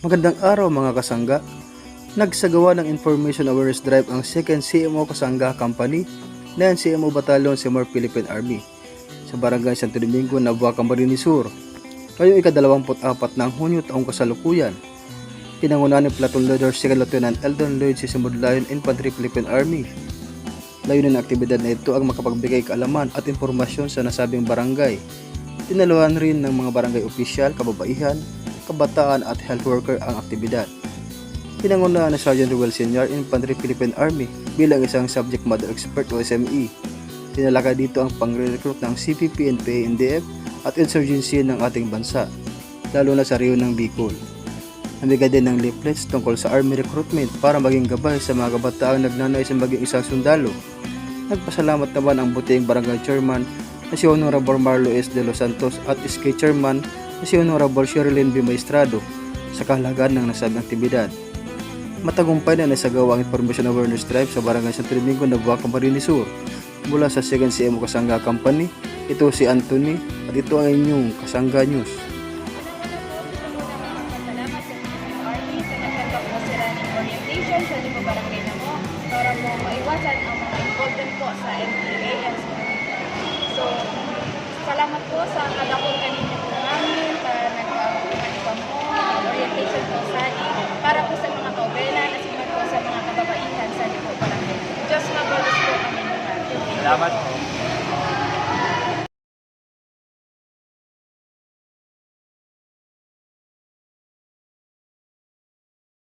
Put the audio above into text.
Magandang araw mga kasangga. Nagsagawa ng Information Awareness Drive ang 2nd CMO Kasangga Company na CMO Battalion Simor Philippine Army sa Barangay Santo Domingo, Nabua, Camarines Sur. Ngayong ika-24 ng Hunyo taong kasalukuyan, pinangunahan ni Platoon Leader 2nd Lieutenant Eldon Lloyd si Simod Lion Infantry Philippine Army. Layunin ng aktibidad na ito ang makapagbigay kaalaman at impormasyon sa nasabing barangay. Tinaluhan rin ng mga barangay opisyal, kababaihan, kabataan at health worker ang aktibidad. Pinangunahan ni Sergeant Ruel Senior Infantry Philippine Army bilang isang subject matter expert o SME. Tinalakay dito ang pangre-recruit ng CPP, NPA, NDF at insurgency ng ating bansa, lalo na sa Rio ng Bicol. Namigay din ng leaflets tungkol sa Army recruitment para maging gabay sa mga kabataang nagnanais na maging isang sundalo. Nagpasalamat naman ang buting barangay chairman na si Honorable Marlo S. de los Santos at SK chairman na si Honorable Sherilyn B. Maestrado sa kahalagaan ng nasabing aktibidad. Matagumpay na nasagawa ang Information Awareness Drive sa Barangay Santo Domingo, Nabua, Camarines Sur. Mula sa 2nd CMO Kasangga Company, ito si Anthony at ito ang inyong Kasangga News. Salamat sa Army sa nagtanggap po sila ng orientation sa Libo Barangay na mo para mo maiwasan ang mga involvement po sa MPA and sa So, salamat po sa kadakol kanina 他妈的！